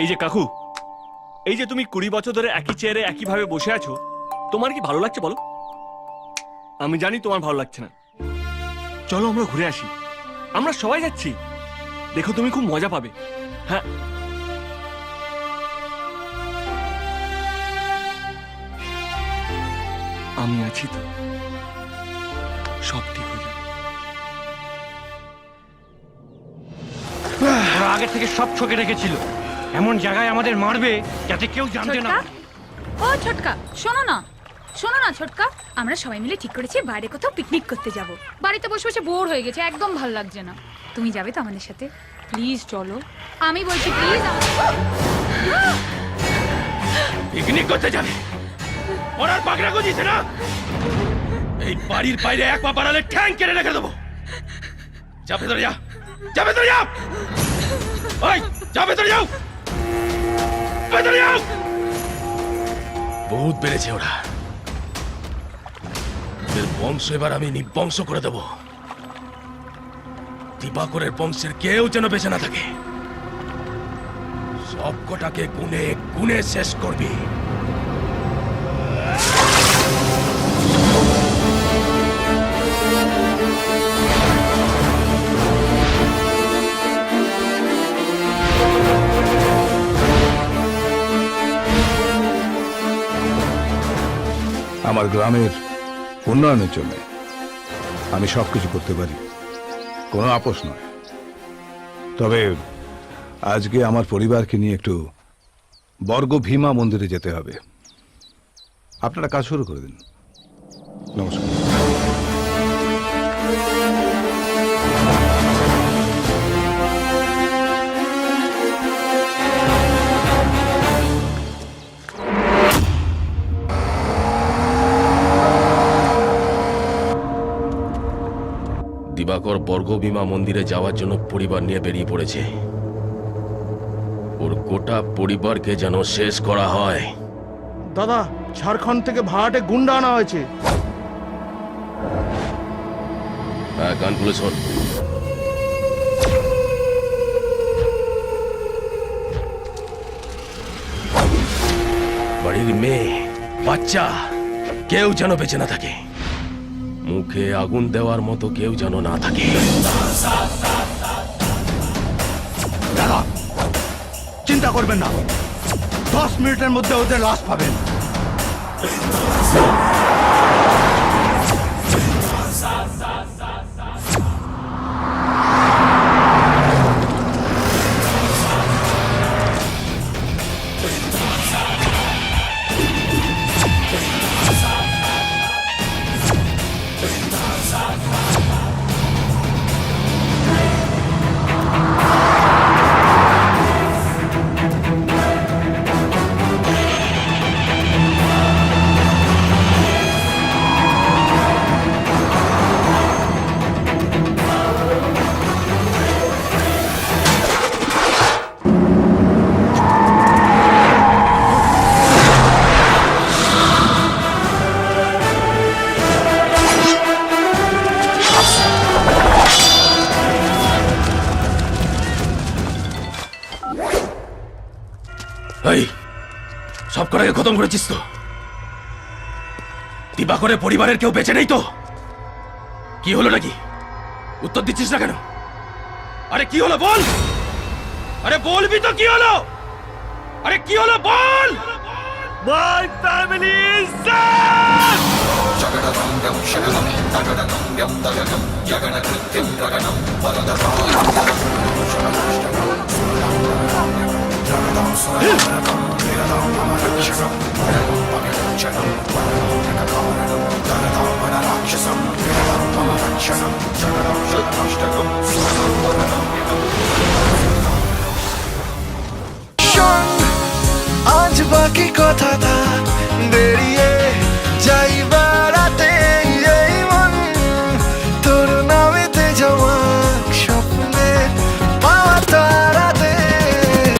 এই যে কাকু, এই যে তুমি কুড়ি বছর ধরে একই চেয়ারে একইভাবে বসে আছো, তোমার কি ভালো লাগছে বলো? আমি জানি তোমার ভালো লাগছে না। চলো আমরা ঘুরে আসি। আমরা সবাই যাচ্ছি। দেখো তুমি খুব মজা পাবে। হ্যাঁ। আমি আছি তো। সব ঠিক হয়ে যাবে। ওরা আগে থেকে সব ছকে রেখেছিল। এমন জায়গায় আমাদের মারবে যাতে কেউ জানতে না ও ছোটকা শোনো না। শোনো না ছোটকা। আমরা সবাই মিলে ঠিক করেছি বাইরে কোথাও পিকনিক করতে যাব। বাড়িতে বসে বসে বোর হয়ে গেছে একদম ভালো লাগছে না। তুমি যাবে তো আমাদের সাথে? প্লিজ চলো। আমি বলছি প্লিজ পিকনিক করতে যাবে। ওনার পাকড়া গজিছে না? এই বাড়ির বাইরে এক পা বাড়ালে ঠ্যাং কেটে রেখে দেবো। যা ভেতরে যা যা ভেতরে যা! ওই যা ভেতরে বহুত বেড়েছে ওরা। ওদের বংশ এবার আমি নিবংশ করে দেব। দীপাকরের বংশের কেউ যেন বেঁচে না থাকে। সবকটাকে গুনে গুনে শেষ করবি। আমার গ্রামের উন্নয়নের জন্য আমি সব কিছু করতে পারি। কোনো আপোষ নয়। তবে আজকে আমার পরিবারকে নিয়ে একটু বর্গ ভীমা মন্দিরে যেতে হবে। আপনারা কাজ শুরু করে দিন। নমস্কার। দিবাকর বর্গভীমা মন্দিরে যাওয়ার জন্য পরিবার নিয়ে বেরিয়ে পড়েছে। ওর গোটা পরিবারকে যেন শেষ করা হয়। দাদা ঝাড়খণ্ড থেকে ভাড়াটে গুন্ডা আনা হয়েছে। হ্যাঁ কানপুরে শোন। বাড়ির মেয়ে বাচ্চা কেউ যেন বেঁচে না থাকে। মুখে আগুন দেওয়ার মতো কেউ যেন না থাকে। চিন্তা করবেন না। দশ মিনিটের মধ্যে ওদের লাশ পাবেন। এই সব কটাকে খতম করেছিস তো? দিবাকরের পরিবারের কেউ বেঁচে নেই তো? কি হলো নাকি? উত্তর দিচ্ছিস না কেন? আরে কি হলো বল? আরে বলবি তো কি হলো? আরে কি হলো বল? মাই ফ্যামিলি ইজ শোন, আজ বাকি কথাটা বেরিয়ে